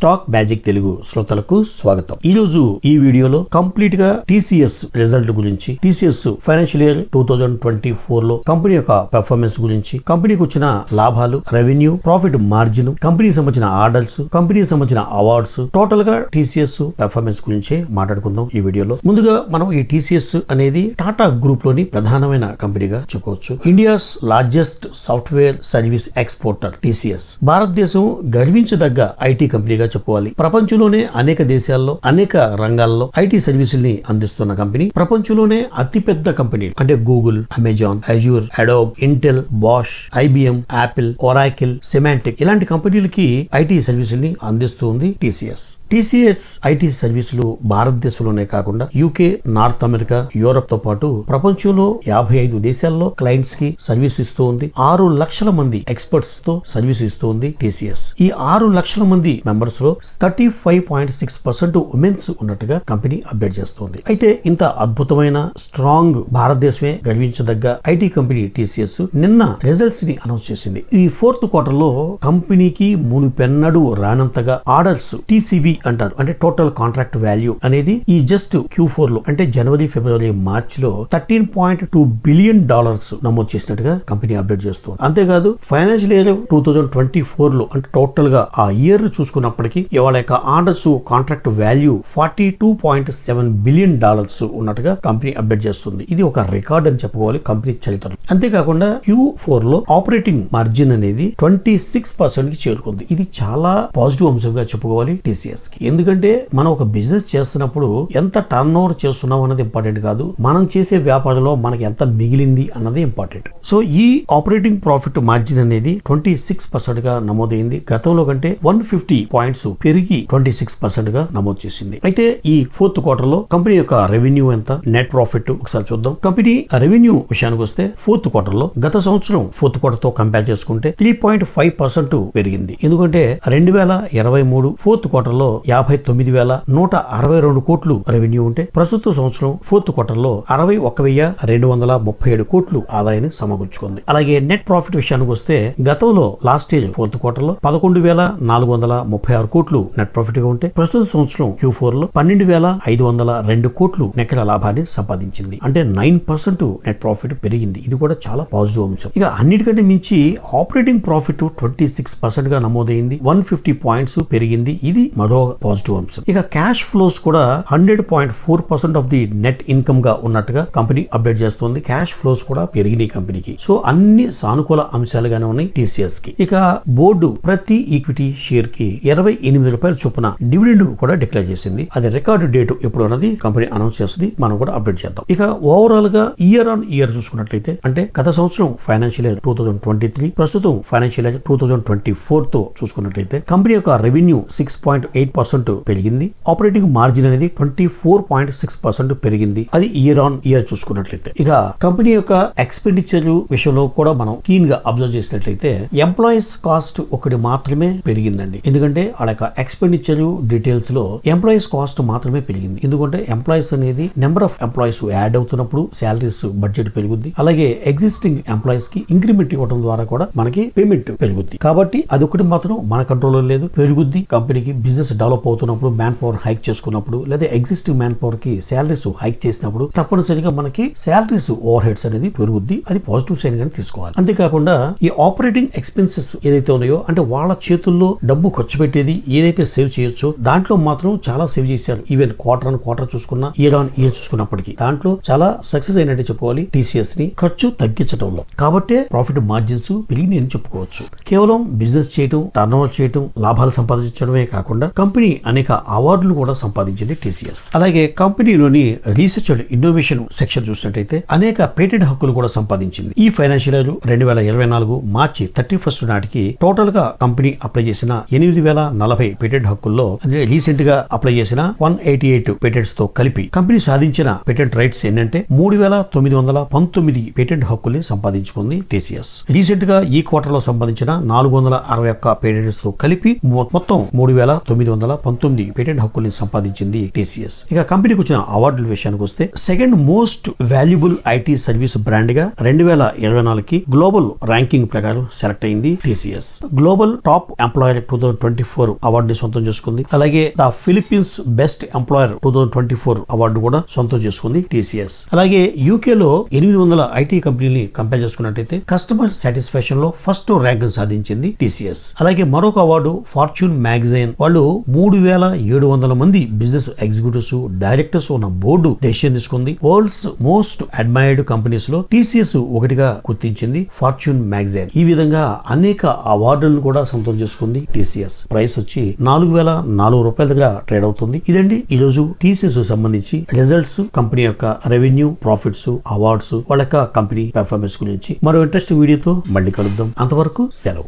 Stock magic Telugu శ్రోతలకు స్వాగతం. ఈ రోజు ఈ వీడియోలో కంప్లీట్గా టీసీఎస్ రిజల్ట్ గురించి TCS financial year two thousand twenty ఫోర్లో కంపెనీ యొక్క పెర్ఫార్మెన్స్ గురించి కంపెనీకి వచ్చిన లాభాలు రెవెన్యూ ప్రాఫిట్ మార్జిన్ కంపెనీకి సంబంధించిన ఆర్డర్స్ కంపెనీకి సంబంధించిన అవార్డ్స్ టోటల్గా టీసీఎస్ పెర్ఫార్మెన్స్ గురించి మాట్లాడుకుందాం ఈ వీడియోలో. ముందుగా మనం ఈ టీసీఎస్ అనేది టాటా గ్రూప్లోని ప్రధానమైన కంపెనీగా చెప్పుకోవచ్చు. India's largest software service exporter TCS. భారతదేశం గర్వించదగ్గ ఐటీ కంపెనీగా చెప్పుకోవాలి. ప్రపంచంలోనే అనేక దేశాల్లో అనేక రంగాల్లో ఐటీ సర్వీసుల్ని అందిస్తున్న కంపెనీ ప్రపంచంలోనే అతిపెద్ద కంపెనీ. అంటే Google Amazon Azure Adobe Intel Bosch IBM Apple Oracle Symantec ఇలాంటి కంపెనీలకి ఐటీ సర్వీసుల్ని అందిస్తుంది టీసీఎస్ టీసీఎస్ ఐటీ సర్వీసులు భారతదేశంలోనే కాకుండా యూకే నార్త్ అమెరికా యూరప్తో పాటు ప్రపంచంలో యాభై ఐదు దేశాల్లో క్లయింట్స్కి సర్వీస్ ఇస్తూ ఉంది. ఆరు లక్షల మంది ఎక్స్పర్ట్స్తో సర్వీస్ ఇస్తూ ఉంది టీసీఎస్ ఈ ఆరు లక్షల మంది మెంబర్స్ లో thirty five point six percent women's ఉన్నట్టుగా కంపెనీ అప్డేట్ చేస్తోంది. అయితే ఇంత అద్భుతమైన స్ట్రాంగ్ భారతదేశమే గర్వించదగ్గ ఐటీ కంపెనీ టీసీఎస్ నిన్న రిజల్ట్స్ని అనౌన్స్ చేసింది. ఈ ఫోర్త్ క్వార్టర్లో కంపెనీకి మునిపెన్నడు రానంతగా ఆర్డర్స్ టీసీవీ అంటారు. అంటే టోటల్ కాంట్రాక్ట్ వాల్యూ అనేది ఈ జస్ట్ క్యూ ఫోర్లో అంటే జనవరి ఫిబ్రవరి మార్చ్లో thirteen point two billion dollars నమోదు చేసినట్టుగా కంపెనీ అప్డేట్ చేస్తుంది. అంతేకాదు financial year two thousand twenty ఫోర్లో అంటే టోటల్గా ఆ ఇయర్ చూసుకున్నప్పటికీ ఇవాళ యొక్క orders contract value forty two point seven billion dollars ఉన్నట్టుగా కంపెనీ అప్డేట్ చేస్తుంది. ఇది ఒక రికార్డ్ అని చెప్పుకోవాలి కంపెనీ చరిత్ర అంతేకాకుండా క్యూ ఫోర్లో ఆపరేటింగ్ మార్జిన్ అనేది ట్వంటీ సిక్స్ పర్సెంట్కి చేరుకుంది. ఇది చాలా పాజిటివ్ అంశంగా చెప్పుకోవాలి టీసీఎస్కి ఎందుకంటే మనం ఒక బిజినెస్ చేస్తున్నప్పుడు ఎంత టర్న్ ఓవర్ చేస్తున్నాం అన్నది ఇంపార్టెంట్ కాదు. మనం చేసే వ్యాపారంలో మనకి ఎంత మిగిలింది అన్నది ఇంపార్టెంట్ సో ఈ ఆపరేటింగ్ ప్రాఫిట్ మార్జిన్ అనేది ట్వంటీ సిక్స్ పర్సెంట్గా నమోదైంది. గతంలో కంటే వన్ ఫిఫ్టీ పాయింట్స్ పెరిగి ట్వంటీ సిక్స్ పర్సెంట్గా నమోదు చేసింది. అయితే ఈ ఫోర్త్ క్వార్టర్లో కంపెనీ యొక్క రెవెన్యూ ఎంత? నెట్ ప్రాఫిట్ ఒకసారి చూద్దాం. కంపెనీ రెవెన్యూ విషయానికి వస్తే ఫోర్త్ క్వార్టర్లో గత సంవత్సరం ఫోర్త్ క్వార్టర్తో కంపేర్ చేసుకుంటే త్రీ పాయింట్ ఫైవ్ పర్సెంట్ పెరిగింది. ఎందుకంటే రెండు వేల ఇరవై మూడు ఫోర్త్ క్వార్టర్లో యాభై తొమ్మిది వేల నూట అరవై రెండు కోట్లు రెవెన్యూ ఉంటే ప్రస్తుత సంవత్సరం ఫోర్త్ క్వార్టర్లో అరవై ఒక వెయ్యి రెండు వందల ముప్పై ఏడు కోట్లు ఆదాయాన్ని సమకూర్చుకుంది. అలాగే నెట్ ప్రాఫిట్ విషయానికి వస్తే గతంలో లాస్ట్ ఇయర్ ఫోర్త్ క్వార్టర్లో పదకొండు వేల నాలుగు వందల ముప్పై ఆరు కోట్లు నెట్ ప్రాఫిట్గా ఉంటే ప్రస్తుత సంవత్సరం క్యూ ఫోర్లో పన్నెండు వేల ఐదు వందల రెండు కోట్లు నెక్కల లాభాన్ని సంపాదించింది. అంటే నైన్ పర్సెంట్ నెట్ ప్రాఫిట్ పెరిగింది. ఇది కూడా చాలా పాజిటివ్ అంశం. ఇక అన్నిటికంటే మించి ఆపరేటింగ్ ప్రాఫిట్ ట్వంటీ సిక్స్ పర్సెంట్గా నమోదైంది. వన్ ఫిఫ్టీ పాయింట్స్ పెరిగింది. ఇది మరో పాజిటివ్ అంశం. ఇక క్యాష్ ఫ్లోస్ కూడా hundred point four percent of the net ఇన్కమ్గా ఉన్నట్టుగా కంపెనీ అప్డేట్ చేస్తుంది. క్యాష్ ఫ్లోస్ కూడా పెరిగినాయి కంపెనీకి సో అన్ని సానుకూల అంశాలుగానే ఉన్నాయి టీసీఎస్కి. ఇక బోర్డు ప్రతి ఈక్విటీ షేర్కి ఇరవై ఎనిమిది రూపాయల చొప్పున డివిడెండ్ కూడా డిక్లేర్ చేసింది. అది రికార్డు డేట్ ఎప్పుడు అన్నది కంపెనీ అనౌన్స్ చేస్తుంది. మనం కూడా అప్డేట్ చేద్దాం. ఇక ఓవరాల్గా ఇయర్ ఆన్ ఇయర్ చూసుకున్నట్లయితే అంటే గత సంవత్సరం financial year two thousand twenty three ప్రస్తుతం financial year two thousand twenty ఫోర్తో చూసుకున్నట్లయితే కంపెనీ యొక్క revenue six point eight percent పెరిగింది. ఆపరేటింగ్ మార్జిన్ అనేది twenty four point six percent పెరిగింది. అది ఇయర్ ఆన్ ఇయర్ చూసుకున్నట్లయితే. ఇక కంపెనీ యొక్క ఎక్స్పెండిచర్ విషయంలో కూడా మనం కీన్గా అబ్జర్వ్ చేసినట్లయితే ఎంప్లాయీస్ కాస్ట్ ఒకటి మాత్రమే పెరిగిందండి. ఎందుకంటే వాళ్ళ యొక్క ఎక్స్పెండిచర్ డీటెయిల్స్లో ఎంప్లాయీస్ కాస్ట్ మాత్రమే పెరిగింది. ఎందుకంటే ఎంప్లాయీస్ అనేది నెంబర్ ఆఫ్ ఎంప్లాయీస్ యాడ్ అవుతున్నప్పుడు శాలరీస్ బడ్జెట్ పెరుగుద్ది. అలాగే ఎగ్జిస్టింగ్ ఎంప్లాయీస్కి ఇంక్రిమెంట్ ఇవ్వడం ద్వారా కూడా మనకి పేమెంట్ పెరుగుద్ది. కాబట్టి అది ఒకటి మాత్రం మన కంట్రోల్లో లేదు పెరుగుద్ది. కంపెనీకి బిజినెస్ డెవలప్ అవుతున్నప్పుడు మ్యాన్ పవర్ హైక్ చేసుకున్నప్పుడు లేదా ఎగ్జిస్టింగ్ మ్యాన్ పవర్కి శాలరీస్ హైక్ చేసినప్పుడు తప్పనిసరిగా మనకి శాలరీస్ ఓవర్ హెడ్స్ అనేది పెరుగుద్ది. అది పాజిటివ్ సైన్ గానే తీసుకోవాలి. అంతేకాకుండా ఈ ఆపరేటింగ్ ఎక్స్పెన్సెస్ ఏదైతే ఉన్నాయో అంటే వాళ్ళ చేతుల్లో డబ్బు ఖర్చు పెట్టేది ఏదైతే సేవ్ చేయొచ్చో దాంట్లో మాత్రం చాలా సేవ్ చేశారు. ఈవెన్ క్వార్టర్ అండ్ క్వార్టర్ చూసుకున్నా ఇయర్ ఆన్ ఇయర్ చూసుకున్నప్పటికీ. దాంట్లో చాలా సక్సెస్ అయినట్టు చెప్పుకోవాలి టీసీఎస్ని ఖర్చు తగ్గించడంలో కాబట్టే ప్రాఫిట్ మార్జిన్స్ పెరిగినాయని చెప్పుకోవచ్చు. కేవలం బిజినెస్ చేయటం టర్న్ ఓవర్ చేయటం లాభాలు సంపాదించడమే కాకుండా కంపెనీ అనేక అవార్డులు కూడా సంపాదించింది టీసీఎస్ అలాగే కంపెనీలోని రీసెర్చ్ అండ్ ఇన్నోవేషన్ సెక్షన్ చూసినట్టయితే అనేక పేటెంట్ హక్కులు కూడా సంపాదించింది. ఈ ఫైనాన్షియల్ ఇయర్ రెండు వేల ఇరవై నాలుగు మార్చి థర్టీ ఫస్ట్ నాటికి టోటల్గా కంపెనీ అప్లై చేసిన ఎనిమిది వేల నలభై పేటెంట్ హక్కుల్లో అంటే రీసెంట్గా అప్లై చేసిన వన్ ఎయిటీ ఎయిట్ పేటెంట్స్తో కలిపి కంపెనీ సాధించిన పేటెంట్ రైట్స్ ఏంటంటే మూడు వేల తొమ్మిది వందల పంతొమ్మిది పేటెంట్ హక్కుల్ని సంపాదించుకుంది టీసీఎస్. రీసెంట్గా ఈ క్వార్టర్లో సంబంధించిన నాలుగు వందల అరవై ఒక్క పేటెంట్స్తో కలిపి మొత్తం మూడు వేల తొమ్మిది వందల పంతొమ్మిది పేటెంట్ హక్కుల్ని సంపాదించింది టీసీఎస్. ఇక కంపెనీకి వచ్చిన అవార్డుల విషయానికి వస్తే second most valuable IT service బ్రాండ్గా రెండు వేల ఇరవై నాలుగుకి గ్లోబల్ ర్యాంకింగ్ ప్రకారం సెలెక్ట్ అయింది TCS. Global top employer two thousand twenty four number అవార్డుని సొంతం చేసుకుంది. అలాగే the Philippines best employer two thousand twenty four award కూడా సొంతం చేసుకుంది టీసీఎస్. అలాగే యూకే లో ఎనిమిది వందల ఐటీ కంపెనీని కంపేర్ చేసుకున్నట్టయితే కస్టమర్ సాటిస్ఫాక్షన్లో ఫస్ట్ ర్యాంక్ సాధించింది టీసీఎస్. అలాగే మరొక అవార్డు ఫార్చ్యూన్ మ్యాగజైన్. వాళ్ళు మూడు వేల ఏడు వందల మంది బిజినెస్ ఎగ్జిక్యూటివ్స్ డైరెక్టర్స్ ఉన్న బోర్డు డెసిషన్ తీసుకుంది. వరల్డ్స్ మోస్ట్ అడ్మైర్డ్ కంపెనీస్లో టీసీఎస్ ఒకటిగా గుర్తించింది ఫార్చ్యూన్ మ్యాగజైన్. ఈ విధంగా అనేక అవార్డులను కూడా సొంతం చేసుకుంది టీసీఎస్. ప్రైస్ వచ్చి నాలుగు వేల నాలుగు రూపాయల దగ్గర ట్రేడ్ అవుతుంది. ఇదండి ఈ రోజు టీసీఎస్ సంబంధించి రిజల్ట్స్ కంపెనీ యొక్క రెవెన్యూ ప్రాఫిట్స్ అవార్డ్స్ వాళ్ళ యొక్క కంపెనీ పెర్ఫార్మెన్స్ గురించి. మరో ఇంట్రెస్ట్ వీడియోతో మళ్ళీ కలుద్దాం. అంతవరకు సెలవు.